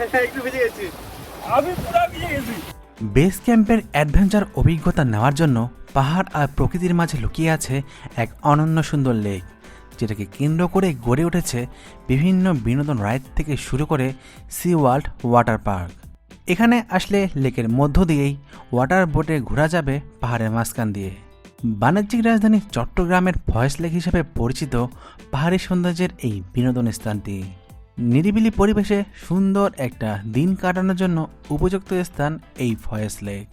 একটু ভিজে গেছি। আমি পুরো ভিজে গেছি। বেস ক্যাম্পের অ্যাডভেঞ্চার অভিজ্ঞতা নেওয়ার জন্য পাহাড় আর প্রকৃতির মাঝে লুকিয়ে আছে এক অনন্য সুন্দর লেক যেটাকে কেন্দ্র করে গড়ে উঠেছে বিভিন্ন বিনোদন রাইড থেকে শুরু করে সি ওয়ার্ল্ড ওয়াটার পার্ক এখানে আসলে লেকের মধ্য দিয়েই ওয়াটার বোটে ঘোরা যাবে পাহাড়ের মাঝখান দিয়ে। বাণিজ্যিক রাজধানী চট্টগ্রামের ভয়েস লেক হিসেবে পরিচিত পাহাড়ি সৌন্দর্যের এই বিনোদন স্থানটি। নিরিবিলি পরিবেশে সুন্দর একটা দিন কাটানোর জন্য উপযুক্ত স্থান এই ফয়েস লেক।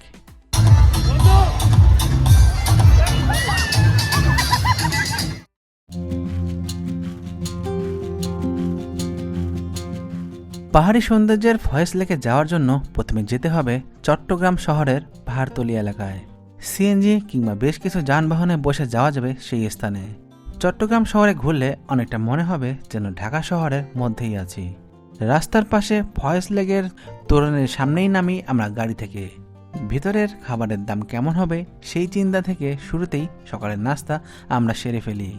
পাহাড়ি সৌন্দর্যের ফয়েস লেকে যাওয়ার জন্য প্রথমে যেতে হবে চট্টগ্রাম শহরের পাহাড়তলি এলাকায়। সিএনজি কিংবা বেশ কিছু যানবাহনে বসে যাওয়া যাবে সেই স্থানে। চট্টগ্রাম শহরে ঘুরলে অনেকটা মনে হবে যেন ঢাকা শহরের মধ্যেই আছি। রাস্তার পাশে ফয়েস লেগের তোরণের সামনেই নামি আমরা গাড়ি থেকে। ভিতরের খাবারের দাম কেমন হবে সেই চিন্তা থেকে শুরুতেই সকালের নাস্তা আমরা সেরে ফেলি।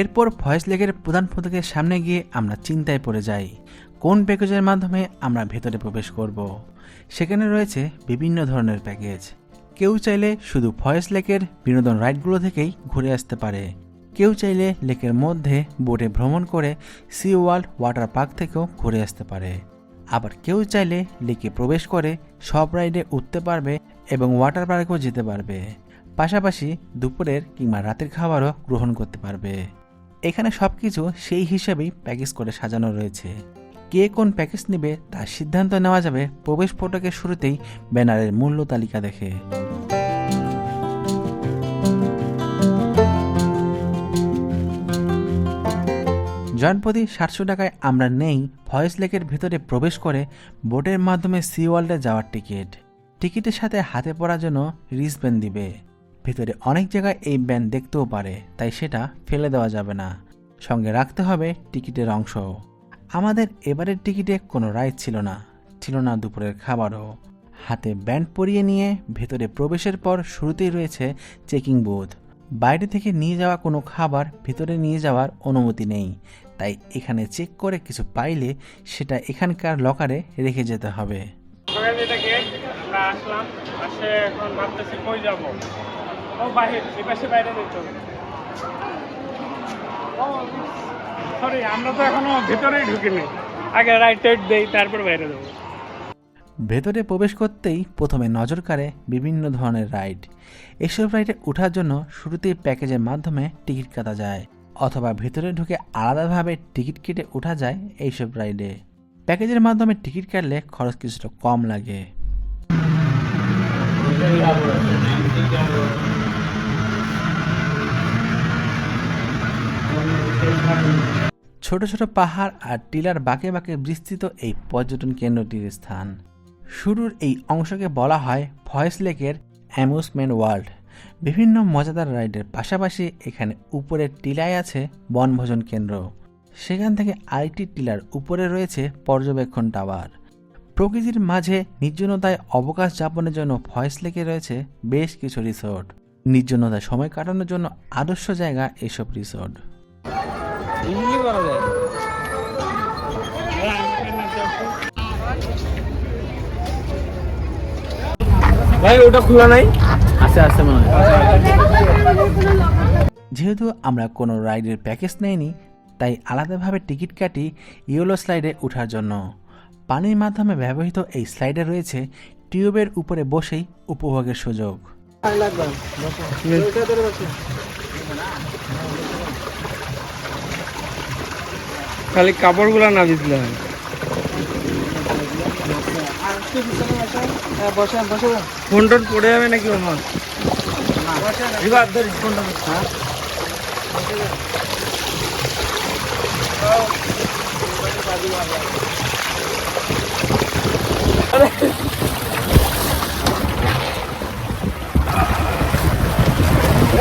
এরপর ভয়েস লেগের প্রধান ফটকের সামনে গিয়ে আমরা চিন্তায় পড়ে যাই, কোন প্যাকেজের মাধ্যমে আমরা ভেতরে প্রবেশ করব। সেখানে রয়েছে বিভিন্ন ধরনের প্যাকেজ। কেউ চাইলে শুধু ভয়েস লেকের বিনোদন রাইডগুলো থেকেই ঘুরে আসতে পারে। কেউ চাইলে লেকের মধ্যে বোটে ভ্রমণ করে সি ওয়ার্ল্ড ওয়াটার পার্ক থেকেও ঘুরে আসতে পারে। আবার কেউ চাইলে লেকে প্রবেশ করে সব রাইডে উঠতে পারবে এবং ওয়াটার পার্কেও যেতে পারবে। পাশাপাশি দুপুরের কিংবা রাতের খাবারও গ্রহণ করতে পারবে। এখানে সব কিছু সেই হিসেবেই প্যাকেজ করে সাজানো রয়েছে। কে কোন প্যাকেজ নেবে তার সিদ্ধান্ত নেওয়া যাবে প্রবেশ ফটকের শুরুতেই ব্যানারের মূল্য তালিকা দেখে। জনপ্রতি সাতশো টাকায় আমরা নেই, ভয়েস লেকের ভেতরে প্রবেশ করে বোটের মাধ্যমে সি ওয়ার্ল্ডে যাওয়ার টিকিট। টিকিটের সাথে হাতে পড়ার জন্য রিসব্যান্ড দিবে। ভেতরে অনেক জায়গায় এই ব্যান্ড দেখতেও পারে, তাই সেটা ফেলে দেওয়া যাবে না। সঙ্গে রাখতে হবে টিকিটের অংশ আমাদের এবারের টিকিটে কোনো রাইড ছিল না ছিল না দুপুরের খাবারও। হাতে ব্যান্ড পরিয়ে নিয়ে ভেতরে প্রবেশের পর শুরুতেই রয়েছে চেকিং বুথ। বাইরে থেকে নিয়ে যাওয়া কোনো খাবার ভেতরে নিয়ে যাওয়ার অনুমতি নেই, তাই এখানে চেক করে কিছু পাইলে সেটা এখানকার লকারে রেখে যেতে হবে। ভেতরে প্রবেশ করতেই প্রথমে নজর কাড়ে বিভিন্ন ধরনের রাইড। এসব রাইডে ওঠার জন্য শুরুতেই প্যাকেজের মাধ্যমে টিকিট কাটা যায়, অথবা ভেতরে ঢুকে আলাদাভাবে টিকিট কেটে ওঠা যায় এইসব রাইডে। প্যাকেজের মাধ্যমে টিকিট কাটলে খরচ কিছুটা কম লাগে। ছোট ছোট পাহাড় আর টিলার বাঁকে বাঁকে বিস্তৃত এই পর্যটন কেন্দ্রটির স্থান। শুরুর এই অংশকে বলা হয় ভয়েস লেকের অ্যামিউজমেন্ট ওয়ার্ল্ড। বিভিন্ন মজাদার রাইডের পাশাপাশি এখানে উপরের টিলায় আছে বনভোজন কেন্দ্র। সেখান থেকে আরেকটি টিলার উপরে রয়েছে পর্যবেক্ষণ টাওয়ার। প্রকৃতির মাঝে নির্জনতায় অবকাশ যাপনের জন্য ভয়েস লেকে রয়েছে বেশ কিছু রিসোর্ট। নির্জনতায় সময় কাটানোর জন্য আদর্শ জায়গা এসব রিসোর্ট। ইজিলি করা যায় ভাই ওটা খোলা নাই? আছে আছে মনে হয়। যেহেতু আমরা কোনো রাইডের প্যাকেজ নেইনি তাই আলাদাভাবে টিকিট কাটি ইয়েলো স্লাইডে ওঠার জন্য। পানির মাধ্যমে ব্যবহৃত এই স্লাইডে রয়েছে টিউবের উপরে বসেই উপভোগের সুযোগ। খালি কাপড়গুলো না দিতে হয়। ফোন টোন পড়ে যাবে নাকি আমার ফোনটা হ্যাঁ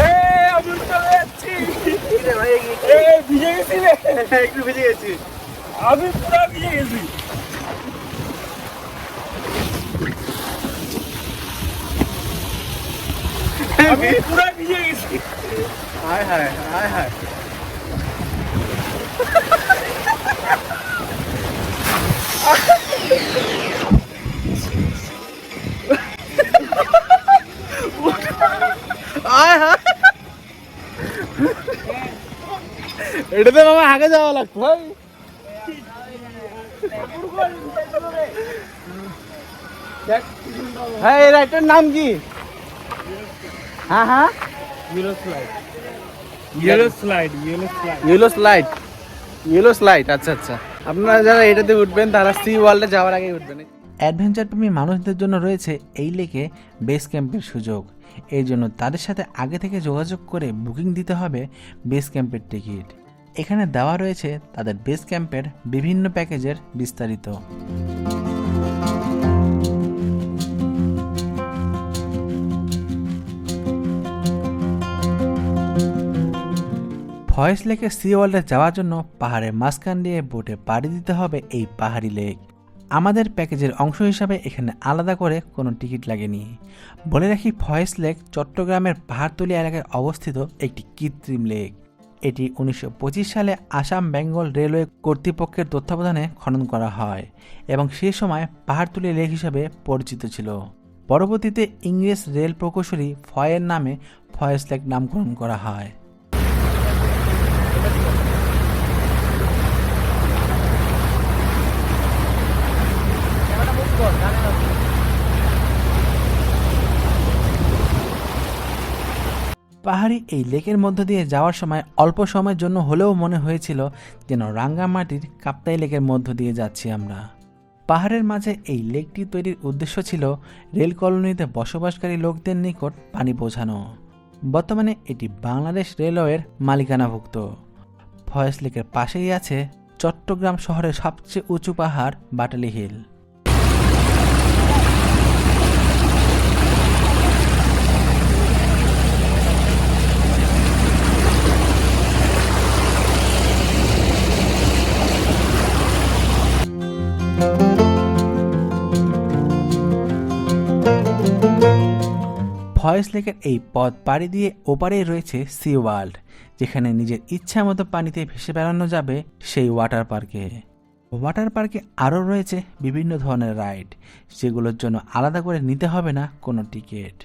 এই, আমি চলে যাচ্ছি একটু ভিজে গেছি আমি পুরো ভিজে গেছি আমি পুরো ভিজে গেছি হায় হায় হায় হায় এটাতে মামা আগে যাওয়া লাগতো ভাই। হ্যাঁ এই রাইটার নাম কি? হ্যাঁ হ্যাঁ। Yellow slide yellow slide yellow slide yellow slide yellow slide আচ্ছা আচ্ছা। আপনারা যারা এটাতে উঠবেন তারা সি ওয়ার্ল্ডে যাওয়ার আগে উঠবেন। অ্যাডভেঞ্চার প্রেমী মানুষদের জন্য রয়েছে এই লেকে বেস ক্যাম্পের সুযোগ। এই জন্য তাদের সাথে আগে থেকে যোগাযোগ করে বুকিং দিতে হবে বেস ক্যাম্পের টিকিট এখানে দেওয়া রয়েছে তাদের বেস ক্যাম্পের বিভিন্ন প্যাকেজের বিস্তারিত। ফয়েস লেকের সি ওয়ার্ল্ডে যাওয়ার জন্য পাহাড়ের মাঝখান দিয়ে বোটে পাড়ি দিতে হবে এই পাহাড়ি লেক আমাদের প্যাকেজের অংশ হিসাবে এখানে আলাদা করে কোনো টিকিট লাগেনি। বলে রাখি ফয়েস লেক চট্টগ্রামের পাহাড়তলি এলাকায় অবস্থিত একটি কৃত্রিম লেক এটি উনিশশো পঁচিশ সালে আসাম বেঙ্গল রেলওয়ে কর্তৃপক্ষের তত্ত্বাবধানে খনন করা হয় এবং সে সময় পাহাড়তলি লেক হিসাবে পরিচিত ছিল। পরবর্তীতে ইংরেজ রেল প্রকৌশলী ফয়ের নামে ফয়েস লেক নামকরণ করা হয়। পাহাড়ি এই লেকের মধ্য দিয়ে যাওয়ার সময় অল্প সময়ের জন্য হলেও মনে হয়েছিল যেন রাঙ্গামাটির কাপ্তাই লেকের মধ্য দিয়ে যাচ্ছি আমরা। পাহাড়ের মাঝে এই লেকটি তৈরির উদ্দেশ্য ছিল রেল কলোনিতে বসবাসকারী লোকদের নিকট পানি পৌঁছানো বর্তমানে এটি বাংলাদেশ রেলওয়ের মালিকানাভুক্ত। ফয়েস লেকের পাশেই আছে চট্টগ্রাম শহরের সবচেয়ে উঁচু পাহাড়, বাটালি হিল। ফয়েস লেকের এই পথ পাড়ি দিয়ে ওপারেই রয়েছে সি ওয়ার্ল্ড, যেখানে নিজের ইচ্ছা মতো পানিতে ভেসে বেড়ানো যাবে সেই ওয়াটার পার্কে। ওয়াটার পার্কে আরও রয়েছে বিভিন্ন ধরনের রাইড, যেগুলোর জন্য আলাদা করে নিতে হবে না কোনো টিকিট।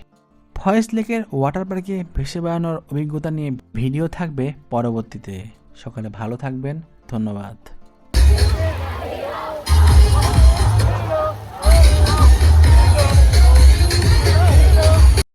ফয়েস লেকের ওয়াটার পার্কে ভেসে বেড়ানোর অভিজ্ঞতা নিয়ে ভিডিও থাকবে পরবর্তীতে। সকালে ভালো থাকবেন, ধন্যবাদ।